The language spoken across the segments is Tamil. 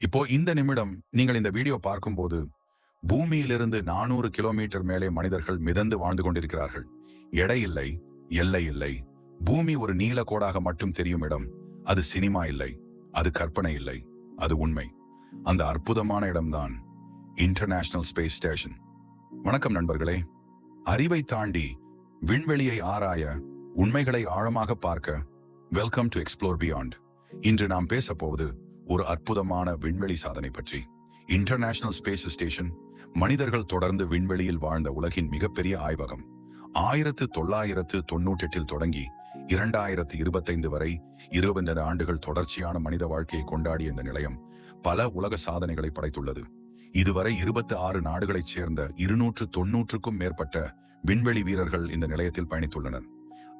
இப்போ இந்த நிமிடம் நீங்கள் இந்த வீடியோ பார்க்கும்போது பூமியிலிருந்து நானூறு கிலோமீட்டர் மேலே மனிதர்கள் மிதந்து வாழ்ந்து கொண்டிருக்கிறார்கள். எடை இல்லை எல்லை இல்லை. பூமி ஒரு நீல கோடாக மட்டும் தெரியும் இடம். அது சினிமா இல்லை அது கற்பனை இல்லை அது உண்மை. அந்த அற்புதமான இடம்தான் இன்டர்நேஷனல் ஸ்பேஸ் ஸ்டேஷன் வணக்கம் நண்பர்களே. அறிவை தாண்டி விண்வெளியை ஆராய உண்மைகளை ஆழமாக பார்க்க வெல்கம் டு எக்ஸ்ப்ளோர் பியாண்ட் இன்று நாம் பேசப்போவது போவது ஒரு அற்புதமான விண்வெளி சாதனை பற்றி. இன்டர்நேஷனல் ஸ்பேஸ் ஸ்டேஷன் மனிதர்கள் தொடர்ந்து விண்வெளியில் வாழ்ந்த உலகின் மிகப்பெரிய ஆய்வகம். ஆயிரத்து தொள்ளாயிரத்து தொன்னூற்றெட்டில் தொடங்கி இரண்டாயிரத்து இருபத்தைந்து வரை இருபது ஆண்டுகள் தொடர்ச்சியான மனித வாழ்க்கையை கொண்டாடிய இந்த நிலையம் பல உலக சாதனைகளை படைத்துள்ளது. இதுவரை இருபத்தி ஆறு நாடுகளைச் சேர்ந்த இருநூற்று தொன்னூற்றுக்கும் மேற்பட்ட விண்வெளி வீரர்கள் இந்த நிலையத்தில் பயணித்துள்ளனர்.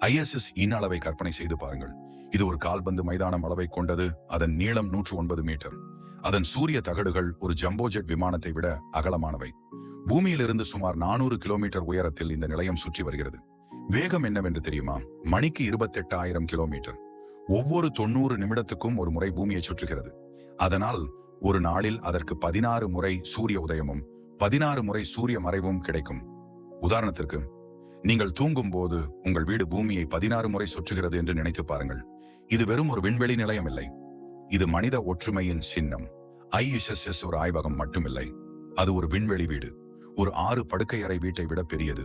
ஐஎஸ்எஸ் இன் அளவை கற்பனை செய்து பாருங்கள். இது ஒரு கால்பந்து மைதானம் அளவை கொண்டது. அதன் நீளம் நூற்று ஒன்பது மீட்டர். அதன் சூரிய தகடுகள் ஒரு ஜம்போஜெட் விமானத்தை விட அகலமானவை. பூமியிலிருந்து சுமார் நானூறு கிலோமீட்டர் உயரத்தில் இந்த நிலையம் சுற்றி வருகிறது. வேகம் என்னவென்று தெரியுமா? மணிக்கு இருபத்தெட்டு ஆயிரம் கிலோமீட்டர். ஒவ்வொரு தொண்ணூறு நிமிடத்துக்கும் ஒரு முறை பூமியை சுற்றுகிறது. அதனால் ஒரு நாளில் அதற்கு பதினாறு முறை சூரிய உதயமும் பதினாறு முறை சூரிய மறைவும் கிடைக்கும். உதாரணத்திற்கு நீங்கள் தூங்கும் போது உங்கள் வீடு பூமியை பதினாறு முறை சுற்றுகிறது என்று நினைத்து பாருங்கள். இது வெறும் ஒரு விண்வெளி நிலையம் இல்லை இது மனித ஒற்றுமையின் சின்னம். ஐஎஸ்எஸ்எஸ் ஒரு ஆய்வகம் மட்டுமில்லை. அது ஒரு விண்வெளி வீடு. ஒரு ஆறு படுக்கை அறை வீட்டை விட பெரியது.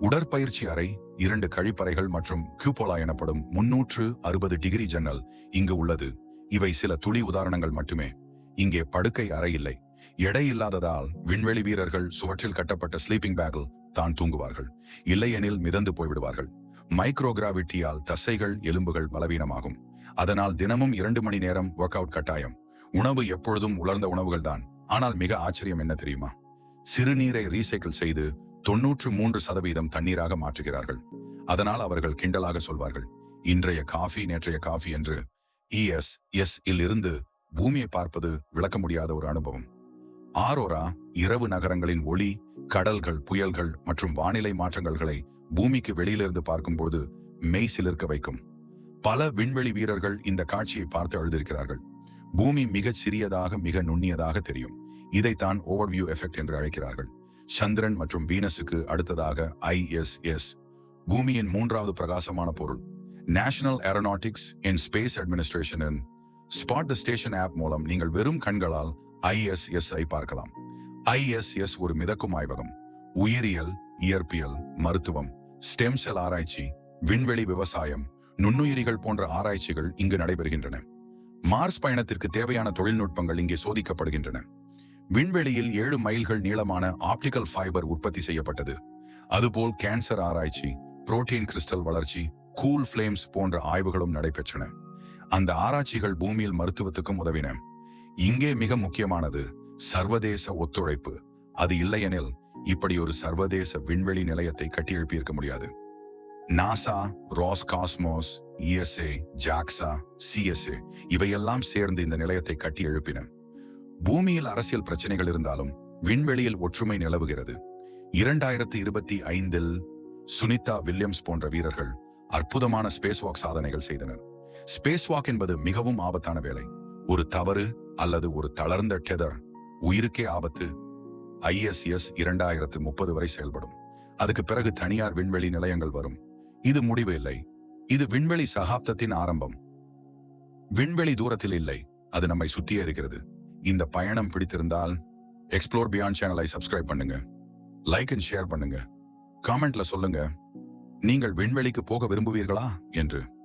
உடற்பயிற்சி அறை இரண்டு கழிப்பறைகள் மற்றும் கியூபோலா எனப்படும் முன்னூற்று அறுபது டிகிரி ஜன்னல் இங்கு உள்ளது. இவை சில துளி உதாரணங்கள் மட்டுமே. இங்கே படுக்கை அறை இல்லை. எடை இல்லாததால் விண்வெளி வீரர்கள் சுவற்றில் கட்டப்பட்ட ஸ்லீப்பிங் பேக்கில் தான் தூங்குவார்கள். இல்லையெனில் மிதந்து போய்விடுவார்கள். மைக்ரோகிராவிட்டியால் தசைகள் எலும்புகள் பலவீனமாகும். அதனால் தினமும் இரண்டு மணி நேரம் ஒர்க் அவுட் கட்டாயம். உணவு எப்பொழுதும் உலர்ந்த உணவுகள் தான் ஆனால் மிக ஆச்சரியம் என்ன தெரியுமா? சிறுநீரை ரீசைக்கிள் செய்து தொன்னூற்று மூன்று சதவீதம் தண்ணீராக மாற்றுகிறார்கள். அதனால் அவர்கள் கிண்டலாக சொல்வார்கள். இன்றைய காஃபி நேற்றைய காஃபி என்று இஎஸ் எஸ் இல் இருந்து பூமியை பார்ப்பது விளக்க முடியாத ஒரு அனுபவம். ஆரோரா இரவு நகரங்களின் ஒளி கடல்கள் புயல்கள் மற்றும் வானிலை மாற்றங்கள்களை பூமிக்கு வெளியிலிருந்து பார்க்கும்போது மெய் சிலிர்க்க வைக்கும். பல விண்வெளி வீரர்கள் இந்த காட்சியை பார்த்து எழுதியிருக்கிறார்கள். பூமி மிகச் சிறியதாக மிக நுண்ணியதாக தெரியும். இதைத்தான் ஓவர்வியூ எஃபெக்ட் என்று அழைக்கிறார்கள். சந்திரன் மற்றும் வீனஸுக்கு அடுத்ததாக ஐஎஸ்எஸ் பூமியின் மூன்றாவது பிரகாசமான பொருள். நேஷனல் ஏரோநாட்டிக்ஸ் இன் ஸ்பேஸ் அட்மினிஸ்ட்ரேஷனின் ஸ்பாட் த ஸ்டேஷன் ஆப் மூலம் நீங்கள் வெறும் கண்களால் ஐஎஸ்எஸ் ஐ பார்க்கலாம். ஐஎஸ்எஸ் ஒரு மிதக்கும் ஆய்வகம். உயிரியல் இயற்பியல் மருத்துவம். ஸ்டெம் செல் ஆராய்ச்சி விண்வெளி விவசாயம் நுண்ணுயிரிகள் போன்ற ஆராய்ச்சிகள் இங்கு நடைபெறுகின்றன. மார்ஸ் பயணத்திற்கு தேவையான தொழில்நுட்பங்கள் இங்கே சோதிக்கப்படுகின்றன. விண்வெளியில் ஏழு மைல்கள் நீளமான ஆப்டிகல் ஃபைபர் உற்பத்தி செய்யப்பட்டது. அதுபோல் கேன்சர் ஆராய்ச்சி புரோட்டீன் கிறிஸ்டல் வளர்ச்சி கூல் ஃபிளேம்ஸ் போன்ற ஆய்வுகளும் நடைபெற்றன. அந்த ஆராய்ச்சிகள் பூமியில் மருத்துவத்துக்கும் உதவின. இங்கே மிக முக்கியமானது சர்வதேச ஒத்துழைப்பு. அது இல்லையெனில் இப்படி ஒரு சர்வதேச விண்வெளி நிலையத்தை கட்டியெழுப்பியிருக்க முடியாது. NASA Roscosmos ESA JAXA CSA இவையெல்லாம் சேர்ந்து இந்த நிலையத்தை கட்டி எழுப்பின. பூமியில் அரசியல் பிரச்சனைகள் இருந்தாலும் விண்வெளியில் ஒற்றுமை நிலவுகிறது. இரண்டாயிரத்தி இருபத்தி ஐந்தில் சுனிதா வில்லியம்ஸ் போன்ற வீரர்கள் அற்புதமான ஸ்பேஸ் வாக் சாதனைகள் செய்தனர். ஸ்பேஸ் வாக் என்பது மிகவும் ஆபத்தான வேலை. ஒரு தவறு அல்லது ஒரு தளர்ந்த டெதர் உயிருக்கே ஆபத்து ஐஎஸ்எஸ் இரண்டாயிரத்து முப்பது வரை செயல்படும். அதுக்கு பிறகு தனியார் விண்வெளி நிலையங்கள் வரும். இது முடிவு இல்லை. இது விண்வெளி சகாப்தத்தின் ஆரம்பம். விண்வெளி தூரத்தில் இல்லை. அது நம்மை சுத்தியே இருக்கிறது. இந்த பயணம் பிடித்திருந்தால் எக்ஸ்ப்ளோர் பியாண்ட் சேனலை சப்ஸ்கிரைப் பண்ணுங்க. லைக் அண்ட் ஷேர் பண்ணுங்க. காமெண்ட்ல சொல்லுங்க. நீங்கள் விண்வெளிக்கு போக விரும்புவீர்களா? என்று.